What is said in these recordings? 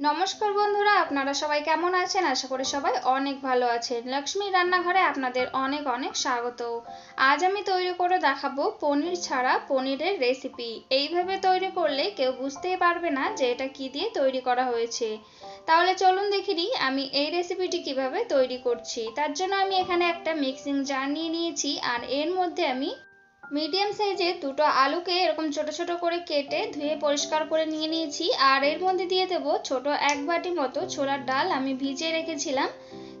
নমস্কার বন্ধুরা, আপনারা সবাই কেমন আছেন? আশা করি সবাই অনেক ভালো আছেন। লক্ষ্মী রান্নাঘরে আপনাদের অনেক অনেক স্বাগত। আজ আমি তৈরি করে দেখাবো পনির ছাড়া পনিরের রেসিপি। এইভাবে তৈরি করলে কেউ বুঝতেই পারবে না যে এটা কি দিয়ে তৈরি করা হয়েছে। তাহলে চলুন দেখি আমি এই রেসিপিটি কীভাবে তৈরি করছি। তার জন্য আমি এখানে একটা মিক্সিং জার নিয়ে নিয়েছি আর এর মধ্যে আমি মিডিয়াম সাইজের দুটো আলুকে এরকম ছোট ছোট করে কেটে ধুয়ে পরিষ্কার করে নিয়ে নিয়েছি। আর এর মধ্যে দিয়ে দেবো ছোট এক বাটি মতো ছোলার ডাল আমি ভিজিয়ে রেখেছিলাম।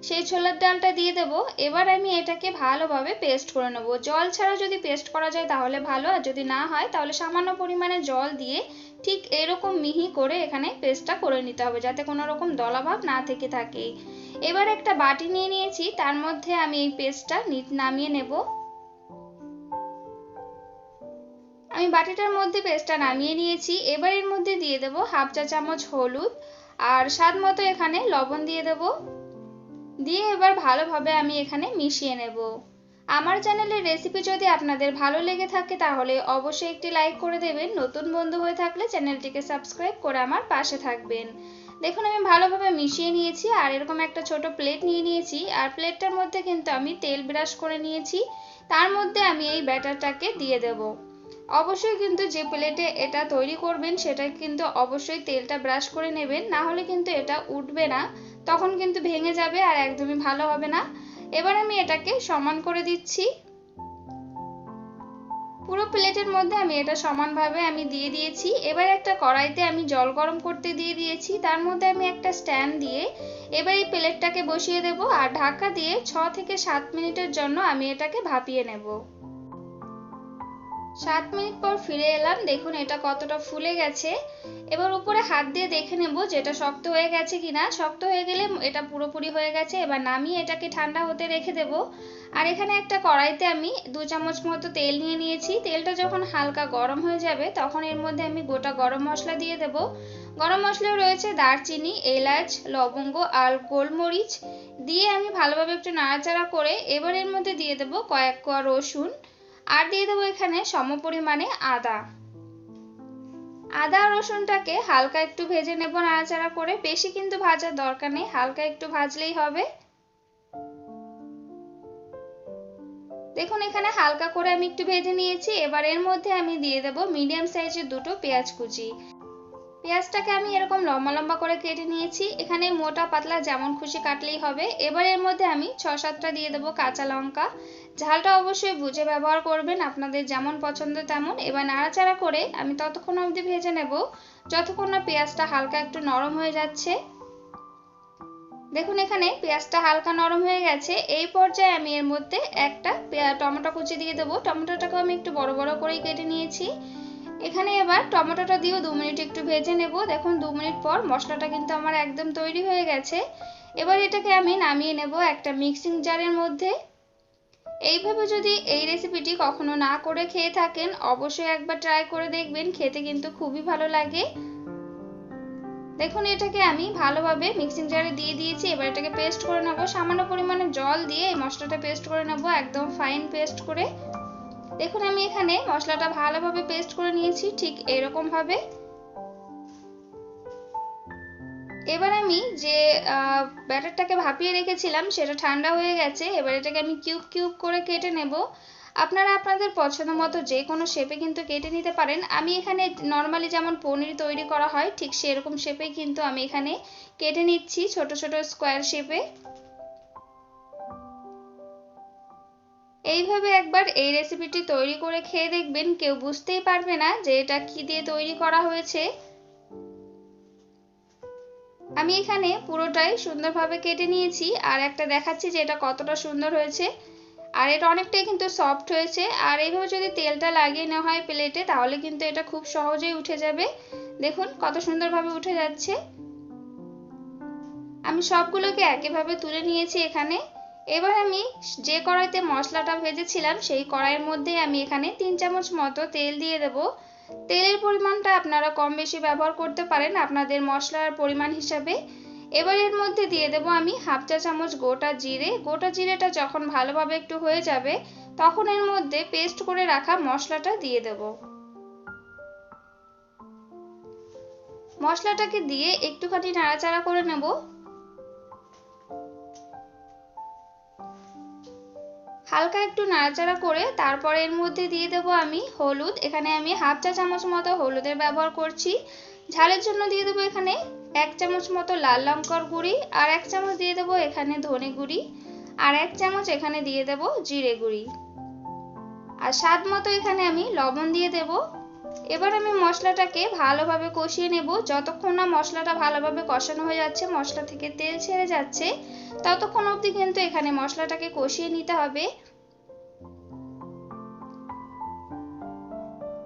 সেই ছোলার ডালটা দিয়ে দেব। এবার আমি এটাকে ভালোভাবে পেস্ট করে নেব। জল ছাড়া যদি পেস্ট করা যায় তাহলে ভালো, আর যদি না হয় তাহলে সামান্য পরিমাণে জল দিয়ে ঠিক এরকম মিহি করে এখানে পেস্টটা করে নিতে হবে যাতে কোনো রকম দলাভাব না থেকে থাকে। এবার একটা বাটি নিয়ে নিয়েছি। তার মধ্যে আমি এই পেস্টটা নামিয়ে নেব। আমি বাটিটার মধ্যে পেস্টটা নামিয়ে নিয়েছি। এবার এর মধ্যে দিয়ে দেবো হাফ চা চামচ হলুদ আর স্বাদ মতো এখানে লবণ দিয়ে দেব। দিয়ে এবার ভালোভাবে আমি এখানে মিশিয়ে নেব। আমার চ্যানেলের রেসিপি যদি আপনাদের ভালো লেগে থাকে তাহলে অবশ্যই একটি লাইক করে দেবেন। নতুন বন্ধু হয়ে থাকলে চ্যানেলটিকে সাবস্ক্রাইব করে আমার পাশে থাকবেন। দেখুন, আমি ভালোভাবে মিশিয়ে নিয়েছি আর এরকম একটা ছোট প্লেট নিয়ে নিয়েছি। আর প্লেটটার মধ্যে কিন্তু আমি তেল ব্রাশ করে নিয়েছি। তার মধ্যে আমি এই ব্যাটারটাকে দিয়ে দেবো। অবশ্যই কিন্তু যে প্লেটে এটা তৈরি করবেন, সেটা কিন্তু অবশ্যই তেলটা ব্রাশ করে নেবেন, না হলে কিন্তু এটা উঠবে না, তখন কিন্তু ভেঙে যাবে আর একদমই ভালো হবে না। এবার আমি এটাকে সমান করে দিচ্ছি। পুরো প্লেটের মধ্যে আমি এটা সমানভাবে আমি দিয়ে দিয়েছি। এবার একটা কড়াইতে আমি জল গরম করতে দিয়ে দিয়েছি। তার মধ্যে আমি একটা স্ট্যান্ড দিয়ে এবার এই প্লেটটাকে বসিয়ে দেব আর ঢাকা দিয়ে ছ থেকে সাত মিনিটের জন্য আমি এটাকে ভাপিয়ে নেব। সাত মিনিট পর ফিরে এলাম। দেখুন, এটা কতটা ফুলে গেছে। এবার উপরে হাত দিয়ে দেখে নেব যেটা শক্ত হয়ে গেছে কিনা। শক্ত হয়ে গেলে এটা পুরোপুরি হয়ে গেছে। এবার নামিয়ে এটাকে ঠান্ডা হতে রেখে দেব। আর এখানে একটা কড়াইতে আমি দু চামচ মতো তেল নিয়ে নিয়েছি। তেলটা যখন হালকা গরম হয়ে যাবে, তখন এর মধ্যে আমি গোটা গরম মশলা দিয়ে দেব। গরম মশলায় রয়েছে দারচিনি, এলাচ, লবঙ্গ আর গোলমরিচ। দিয়ে আমি ভালোভাবে একটু নাড়াচাড়া করে এবার এর মধ্যে দিয়ে দেব কয়েক কোয়া রসুন। আর দিয়ে দেবো এখানে সম পরিমাণে আদা। আদা রসুনটাকে হালকা একটু ভেজে নেব নাড়াচাড়া করে। বেশি কিন্তু ভাজার দরকার নেই, হালকা একটু ভাজলেই হবে। দেখুন, এখানে হালকা করে আমি একটু ভেজে নিয়েছি। এবার এর মধ্যে আমি দিয়ে দেবো মিডিয়াম সাইজের দুটো পেঁয়াজ কুচি। পেঁয়াজটাকে আমি এরকম লম্বা লম্বা করে কেটে নিয়েছি। এখানে মোটা পাতলা যেমন খুশি কাটলেই হবে। এবার এর মধ্যে আমি ছ সাতটা দিয়ে দেবো কাঁচা লঙ্কা। ঝালটা অবশ্যই বুঝে ব্যবহার করবেন, আপনাদের যেমন পছন্দ তেমন। এবার নাড়াচাড়া করে আমি ততক্ষণ অবধি ভেজে নেব। যতক্ষণ না পেঁয়াজটা হালকা একটু নরম হয়ে যাচ্ছে। দেখুন এখানে পেঁয়াজটা হালকা নরম হয়ে গেছে। এই পর্যায়ে আমি এর মধ্যে একটা টমেটো কুচি দিয়ে দেবো। টমেটোটাকেও আমি একটু বড় বড় করেই কেটে নিয়েছি। এখানে এবার টমেটোটা দিয়েও দু মিনিট একটু ভেজে নেব। দেখুন, দু মিনিট পর মশলাটা কিন্তু আমার একদম তৈরি হয়ে গেছে। এবার এটাকে আমি নামিয়ে নেব একটা মিক্সিং জারের মধ্যে। এইভাবে যদি এই রেসিপিটি কখনো না করে খেয়ে থাকেন, অবশ্যই একবার ট্রাই করে দেখবেন, খেতে কিন্তু খুবই ভালো লাগে। দেখুন, এটাকে আমি ভালোভাবে মিক্সিং জারে দিয়ে দিয়েছি। এবার এটাকে পেস্ট করে নেব। সামান্য পরিমাণে জল দিয়ে এই মশলাটা পেস্ট করে নেব, একদম ফাইন পেস্ট করে। দেখুন, আমি এখানে মশলাটা ভালোভাবে পেস্ট করে নিয়েছি, ঠিক এরকম ভাবে এবার আমি যে ব্যাটারটাকে ভাপিয়ে রেখেছিলাম, সেটা ঠান্ডা হয়ে গেছে, এবার এটাকে আমি কিউব কিউব করে কেটে নেব। আপনারা আপনাদের পছন্দ মতো যে কোনো শেপে কিন্তু কেটে নিতে পারেন। আমি এখানে নর্মালি যেমন পনির তৈরি করা হয়, ঠিক সেরকম শেপে কিন্তু আমি এখানে কেটে নিচ্ছি ছোট ছোট স্কোয়ার শেপে এইভাবে একবার এই রেসিপিটি তৈরি করে খেয়ে দেখবেন, কেউ বুঝতেই পারবে না যে এটা কি দিয়ে তৈরি করা হয়েছে। আমি এখানে পুরোটাই সুন্দরভাবে কেটে নিয়েছি, আর একটা দেখাচ্ছি যে এটা কতটা সুন্দর হয়েছে। আর এটা অনেকটাই কিন্তু সফট হয়েছে, আর এইভাবে যদি তেলটা লাগিয়ে নেওয়া হয় প্লেটে তাহলে কিন্তু এটা খুব সহজেই উঠে যাবে। দেখুন কত সুন্দরভাবে উঠে যাচ্ছে। আমি সবগুলোকে একইভাবে তুলে নিয়েছি এখানে। এবার আমি যে কড়াইতে মশলাটা ভেজেছিলাম, সেই কড়াইয়ের মধ্যে আমি এখানে তিন চামচ মতো তেল দিয়ে দেব। তেলের পরিমাণটা আপনারা কম বেশি ব্যবহার করতে পারেন আপনাদের মশলার পরিমাণ হিসাবে। এবার এর মধ্যে দিয়ে দেব আমি হাফ চা চামচ গোটা জিরে। গোটা জিরেটা যখন ভালোভাবে একটু হয়ে যাবে, তখন এর মধ্যে পেস্ট করে রাখা মশলাটা দিয়ে দেব। মশলাটাকে দিয়ে একটুখানি নাড়াচাড়া করে নেব। হালকা একটু নাড়াচাড়া করে তারপরে এর মধ্যে দিয়ে দেবো আমি হলুদ। এখানে আমি হাফ চা চামচ মতো হলুদের ব্যবহার করছি। ঝালের জন্য দিয়ে দেবো এখানে এক চামচ মতো লাল লঙ্কার গুঁড়ি আর এক চামচ দিয়ে দেবো এখানে ধনে গুঁড়ি আর এক চামচ এখানে দিয়ে দেবো জিরে গুঁড়ি। আর স্বাদ মতো এখানে আমি লবণ দিয়ে দেব। এবার আমি মশলাটাকে ভালোভাবে কষিয়ে নেব। যতক্ষণ না মশলাটা ভালোভাবে কষানো হয়ে যাচ্ছে, মশলা থেকে তেল ছেড়ে যাচ্ছে, ততক্ষণ অবধি কিন্তু এখানে মশলাটাকে কষিয়ে নিতে হবে।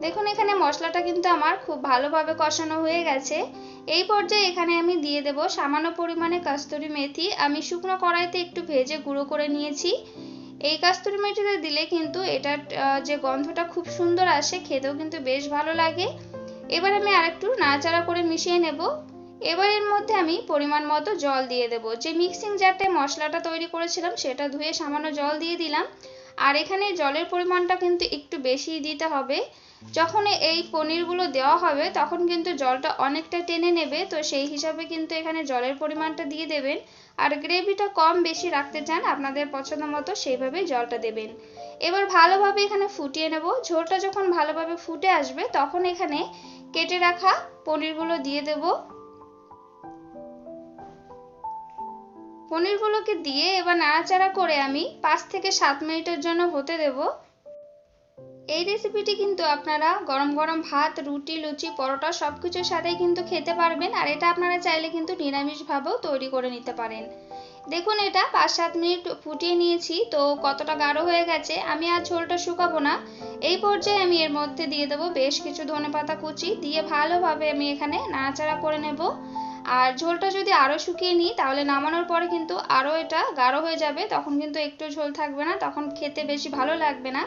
দেখুন, এখানে মশলাটা কিন্তু আমার খুব ভালোভাবে কষানো হয়ে গেছে। এই পর্যায়ে এখানে আমি দিয়ে দেব সামান্য পরিমাণে কাস্তুরি মেথি। আমি শুকনো কড়াইতে একটু ভেজে গুঁড়ো করে নিয়েছি। এই কাস্তুরি মেথিটা দিলে কিন্তু এটার যে গন্ধটা খুব সুন্দর আসে, খেতেও কিন্তু বেশ ভালো লাগে। এবার আমি আরেকটু নাড়াচাড়া করে মিশিয়ে নেব। এবার এর মধ্যে আমি পরিমাণ মতো জল দিয়ে দেব। যে মিক্সিং জারটায় মশলাটা তৈরি করেছিলাম, সেটা ধুয়ে সামান্য জল দিয়ে দিলাম। আর এখানে জলের পরিমাণটা কিন্তু একটু বেশি দিতে হবে। যখন এই পনিরগুলো দেওয়া হবে, তখন কিন্তু জলটা অনেকটা টেনে নেবে। তো সেই হিসাবে কিন্তু এখানে জলের পরিমাণটা দিয়ে দেবেন। আর গ্রেভিটা কম বেশি রাখতে চান, আপনাদের পছন্দ মতো সেইভাবেই জলটা দেবেন। এবার ভালোভাবে এখানে ফুটিয়ে নেব। ঝোলটা যখন ভালোভাবে ফুটে আসবে, তখন এখানে কেটে রাখা পনিরগুলো দিয়ে দেব। পনিরগুলোকে দিয়ে এবার নাড়াচাড়া করে আমি পাঁচ থেকে সাত মিনিটের জন্য হতে দেব। এই রেসিপিটি কিন্তু আপনারা গরম গরম ভাত, রুটি, লুচি, পরোটা সব কিছুর সাথেই কিন্তু খেতে পারবেন আর এটা আপনারা চাইলে কিন্তু নিরামিষভাবেও তৈরি করে নিতে পারেন। দেখুন এটা পাঁচ সাত মিনিট ফুটিয়ে নিয়েছি, তো কতটা গাঢ় হয়ে গেছে আমি আর ঝোলটা শুকাবো না। এই পর্যায়ে আমি এর মধ্যে দিয়ে দেবো বেশ কিছু ধনে পাতা কুচি, দিয়ে ভালোভাবে আমি এখানে নাড়াচাড়া করে নেব। আর ঝোলটা যদি আরও শুকিয়ে নিই, তাহলে নামানোর পরে কিন্তু আরও এটা গাঢ় হয়ে যাবে, তখন কিন্তু একটু ঝোল থাকবে না, তখন খেতে বেশি ভালো লাগবে না।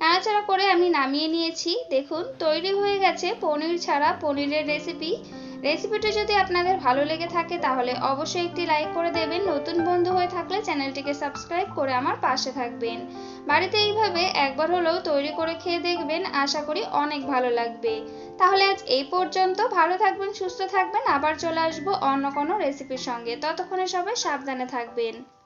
নাড়াচাড়া করে আমি নামিয়ে নিয়েছি। দেখুন, তৈরি হয়ে গেছে পনির ছাড়া পনিরের রেসিপি রেসিপিটি যদি আপনাদের ভালো লেগে থাকে, তাহলে অবশ্যই একটি লাইক করে দেবেন। নতুন বন্ধু হয়ে থাকলে চ্যানেলটিকে সাবস্ক্রাইব করে আমার পাশে থাকবেন। বাড়িতে এইভাবে একবার হলেও তৈরি করে খেয়ে দেখবেন, আশা করি অনেক ভালো লাগবে। তাহলে আজ এই পর্যন্ত। ভালো থাকবেন, সুস্থ থাকবেন। আবার চলে আসব অন্য কোনো রেসিপির সঙ্গে। ততক্ষণে সবাই সাবধানে থাকবেন।